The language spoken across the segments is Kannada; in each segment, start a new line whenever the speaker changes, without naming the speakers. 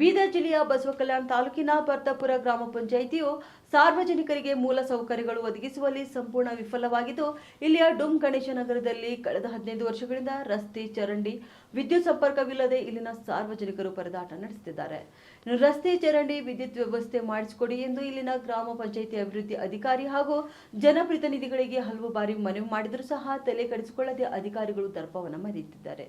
ಬೀದರ್ ಜಿಲ್ಲೆಯ ಬಸವಕಲ್ಯಾಣ ತಾಲೂಕಿನ ಬರ್ತಾಪುರ ಗ್ರಾಮ ಪಂಚಾಯಿತಿಯು ಸಾರ್ವಜನಿಕರಿಗೆ ಮೂಲ ಸೌಕರ್ಯಗಳು ಒದಗಿಸುವಲ್ಲಿ ಸಂಪೂರ್ಣ ವಿಫಲವಾಗಿದ್ದು, ಇಲ್ಲಿಯ ಡುಮ್ ಗಣೇಶ ನಗರದಲ್ಲಿ ಕಳೆದ ಹದಿನೈದು ವರ್ಷಗಳಿಂದ ರಸ್ತೆ, ಚರಂಡಿ, ವಿದ್ಯುತ್ ಸಂಪರ್ಕವಿಲ್ಲದೆ ಇಲ್ಲಿನ ಸಾರ್ವಜನಿಕರು ಪರದಾಟ ನಡೆಸುತ್ತಿದ್ದಾರೆ. ರಸ್ತೆ, ಚರಂಡಿ, ವಿದ್ಯುತ್ ವ್ಯವಸ್ಥೆ ಮಾಡಿಸಿಕೊಡಿ ಎಂದು ಇಲ್ಲಿನ ಗ್ರಾಮ ಪಂಚಾಯಿತಿ ಅಭಿವೃದ್ಧಿ ಅಧಿಕಾರಿ ಹಾಗೂ ಜನಪ್ರತಿನಿಧಿಗಳಿಗೆ ಹಲವು ಬಾರಿ ಮನವಿ ಮಾಡಿದರೂ ಸಹ ತಲೆ ಕೆಡಿಸಿಕೊಳ್ಳದೆ ಅಧಿಕಾರಿಗಳು ದರ್ಪವನ್ನು ಮರೆಯುತ್ತಿದ್ದಾರೆ.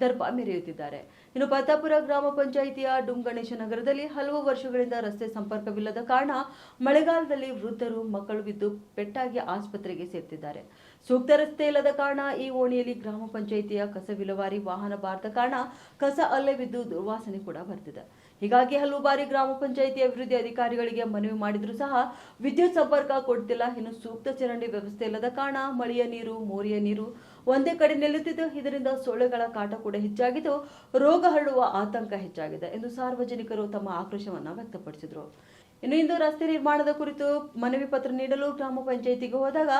ದರ್ಪ ಮೆರೆಯುತ್ತಿದ್ದಾರೆ. ಇನ್ನು ಪತಾಪುರ ಗ್ರಾಮ ಪಂಚಾಯಿತಿಯ ಡುಂಗಣೇಶ ನಗರದಲ್ಲಿ ಹಲವು ವರ್ಷಗಳಿಂದ ರಸ್ತೆ ಸಂಪರ್ಕವಿಲ್ಲದ ಕಾರಣ ಮಳೆಗಾಲದಲ್ಲಿ ವೃದ್ಧರು ಮಕ್ಕಳು ಬಿದ್ದು ಪೆಟ್ಟಾಗಿ ಆಸ್ಪತ್ರೆಗೆ ಸೇರ್ತಿದ್ದಾರೆ. ಸೂಕ್ತ ರಸ್ತೆ ಇಲ್ಲದ ಕಾರಣ ಈ ಓಣಿಯಲ್ಲಿ ಗ್ರಾಮ ಪಂಚಾಯಿತಿಯ ಕಸ ವಿಲವಾರಿ, ವಾಹನ ಬಾರದ ಕಾರಣ ಕಸ ಅಲ್ಲೇ ಬಿದ್ದು ದುರ್ವಾಸನೆ ಕೂಡ ಬರ್ತಿದೆ. ಹೀಗಾಗಿ ಹಲವು ಬಾರಿ ಗ್ರಾಮ ಪಂಚಾಯಿತಿ ಅಭಿವೃದ್ಧಿ ಅಧಿಕಾರಿಗಳಿಗೆ ಮನವಿ ಮಾಡಿದರೂ ಸಹ ವಿದ್ಯುತ್ ಸಂಪರ್ಕ ಕೊಡ್ತಿಲ್ಲ. ಇನ್ನು ಸೂಕ್ತ ಚರಂಡಿ ವ್ಯವಸ್ಥೆ ಇಲ್ಲದ ಕಾರಣ ಮಳೆಯ ನೀರು, ಮೋರಿಯ ನೀರು ಒಂದೇ ಕಡೆ ನಿಲ್ಲುತ್ತಿದ್ದು, ಇದರಿಂದ ಸೊಳ್ಳೆಗಳ ಕಾಟ ಕೂಡ ಹೆಚ್ಚಾಗಿದ್ದು, ರೋಗ ಹರಡುವ ಆತಂಕ ಹೆಚ್ಚಾಗಿದೆ ಎಂದು ಸಾರ್ವಜನಿಕರು ತಮ್ಮ ಆಕ್ರೋಶವನ್ನು ವ್ಯಕ್ತಪಡಿಸಿದರು. ಇನ್ನು ಇಂದು ರಸ್ತೆ ನಿರ್ಮಾಣದ ಕುರಿತು ಮನವಿ ಪತ್ರ ನೀಡಲು ಗ್ರಾಮ ಪಂಚಾಯಿತಿಗೆ ಹೋದಾಗ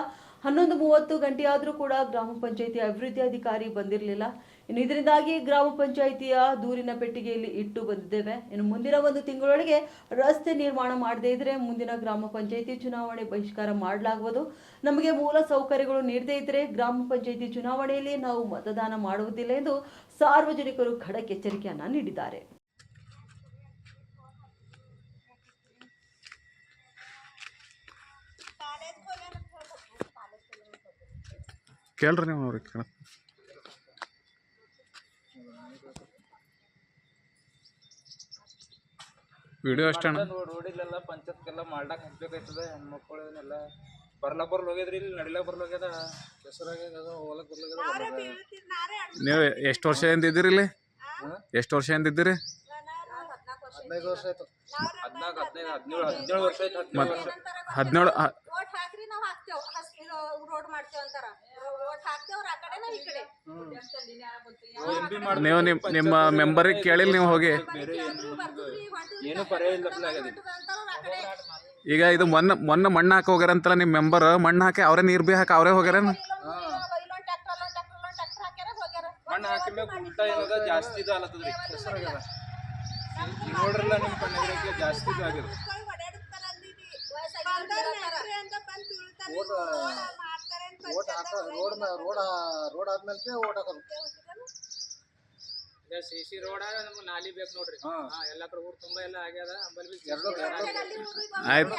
ಹನ್ನೊಂದು ಮೂವತ್ತು ಗಂಟೆಯಾದರೂ ಕೂಡ ಗ್ರಾಮ ಪಂಚಾಯಿತಿ ಅಭಿವೃದ್ಧಿ ಅಧಿಕಾರಿ ಬಂದಿರಲಿಲ್ಲ. ಇನ್ನು ಇದರಿಂದಾಗಿ ಗ್ರಾಮ ಪಂಚಾಯಿತಿಯ ದೂರಿನ ಪೆಟ್ಟಿಗೆಯಲ್ಲಿ ಇಟ್ಟು ಬಂದಿದ್ದೇವೆ. ಇನ್ನು ಮುಂದಿನ ಒಂದು ತಿಂಗಳೊಳಗೆ ರಸ್ತೆ ನಿರ್ಮಾಣ ಮಾಡದೇ ಇದ್ರೆ ಮುಂದಿನ ಗ್ರಾಮ ಪಂಚಾಯಿತಿ ಚುನಾವಣೆ ಬಹಿಷ್ಕಾರ ಮಾಡಲಾಗುವುದು. ನಮಗೆ ಮೂಲ ಸೌಕರ್ಯಗಳು ನೀಡದೇ ಇದ್ರೆ ಗ್ರಾಮ ಪಂಚಾಯಿತಿ ಚುನಾವಣೆಯಲ್ಲಿ ನಾವು ಮತದಾನ ಮಾಡುವುದಿಲ್ಲ ಎಂದು ಸಾರ್ವಜನಿಕರು ಖಡಕ್ ಎಚ್ಚರಿಕೆಯನ್ನ ನೀಡಿದ್ದಾರೆ.
ಕೇಳ್ರಿ ನೀವು ಅವ್ರಿಗೆ ಕೇಳ ವಿಡಿಯೋ ಅಷ್ಟೇ ಅಣ್ಣ.
ರೋಡ್ ರೋಡಿಲೆಲ್ಲ ಪಂಚಾಯತ್ಗೆಲ್ಲ ಮಾಡ್ಲಾಕ್ ಹಂಚ್ಬೇಕಾಯ್ತದ ಹೆಣ್ಮಕ್ಳು ಏನೆಲ್ಲ ಬರ್ಲಾಕ್ ಬರ್ಲ ಹೋಗ್ಯದ್ರಿ ಇಲ್ಲಿ ನಡಿಲಾಕ ಬರ್ಲ ಹೋಗ್ಯದ. ಹೆಸರಾಗ್ಯದ ಹೋಗ್ಲಕ್ ಬರ್ಲಾಗ್ಯದ
ನೀವು ಎಷ್ಟು ವರ್ಷದಿಂದ ಇದ್ದೀರಿ ಇಲ್ಲಿ? ಎಷ್ಟು ವರ್ಷದಿಂದ ಇದ್ದೀರಿ?
ಹದಿನೈದು ವರ್ಷ ಆಯ್ತು. ಹದಿನಾಲ್ಕು ಹದಿನೈದು ಹದಿನೇಳು ಹದಿನೇಳು ವರ್ಷ ಆಯ್ತು ಹದಿನೇಳು ವರ್ಷ
ಹದಿನೇಳು
ರೋಡ್ ಮಾಡ್ತೇವ್ ಅಂತಾರ. ಓಟ್ ಹಾಕ್ತೇವ್ರ ಆ ಕಡೆ ನಾವ್ ಈ ಕಡೆ.
ಎಂ
ನೀವು ನಿಮ್ಮ ನಿಮ್ಮ ಮೆಂಬರಿಗೆ ಕೇಳಿಲ್ಲ ನೀವು ಹೋಗಿ.
ಏನು
ಈಗ ಇದು ಮೊನ್ನೆ ಮೊನ್ನೆ ಮಣ್ಣು ಹಾಕಿ ಹೋಗ್ಯಾರಂತಲ್ಲ ನಿಮ್ಮ ಮೆಂಬರ್ ಮಣ್ಣು ಹಾಕಿ ಅವರೇ ನೀರು ಬಿ ಹಾಕಿ ಅವರೇ ಹೋಗ್ಯಾರೇನು?
ಹೋಗ್ಯಾರ
ಏನದ ಜಾಸ್ತಿ ಇದು ನೋಡ್ರಲ್ಲ ನಿಮ್ಮ ಕಣ್ಣಿಗೆ ಜಾಸ್ತಿ ಇದು ಆಗ್ಯದ.
ಓಟ್ ಹಾಕ ರೋಡ್ ರೋಡ್ ರೋಡ್ ಆದ್ಮೇಲೆ ಓಟ್ ಹಾಕೋದು.
ಈಗ ಸಿ ಸಿ ರೋಡ ನಮ್ಗೆ ನಾಲಿ ಬೇಕು ನೋಡ್ರಿ.
ಹಾ.
ಹಾ ಎಲ್ಲ ಕಡೆ ಊರು ತುಂಬಾ ಎಲ್ಲ ಆಗ್ಯದ ಅಂಬಲ್ ಬಿ
ಎರಡು
ಆಯ್ತು.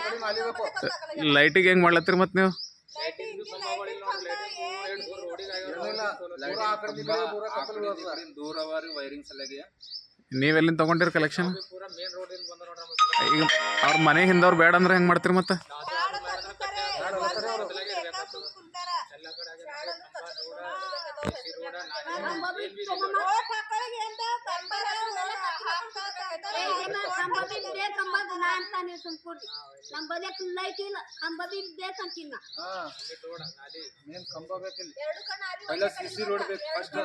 ಲೈಟಿಗೆ ಹೆಂಗ್ ಮಾಡ್ಲತ್ತೀರಿ ಮತ್ತೆ ನೀವು?
ಲೈಟಿಂಗ್ ದೂರ
ವೈರಿಂಗ್ ಸಲಗೆ
ನೀವೆಲ್ಲಿಂದ ತೊಗೊಂಡಿರಿ ಕಲೆಕ್ಷನ್
ಪೂರಾ ಮೇನ್ ರೋಡ್ ಇಂದ ಬಂದ ನೋಡ್ರಿ
ಈಗ ಅವ್ರ ಮನೆ ಹಿಂದವ್ರು ಬೇಡ ಅಂದ್ರೆ ಹೆಂಗ್ ಮಾಡ್ತೀರಿ ಮತ್ತೆ?
ಎಲ್ಲ ಕಡೆ ಆಗ್ಯದ ಸಿ ಸಿ ರೋಡ ನಾಲಿ ಏನ್ ಬಿ ಇಲ್ಲ.
ನಂಬದಕ್ಕೆ ಲೈಟ್ ಇಲ್ಲ
ರೋಡ ನಾಲಿ.
ಮೇನ್ ಕಂಬ ಬೇಕಿಲ್ಲ.
ಎಲ್ಲ ಸಿ ಸಿ ರೋಡ್ ಬೇಕು ಫಸ್ಟ್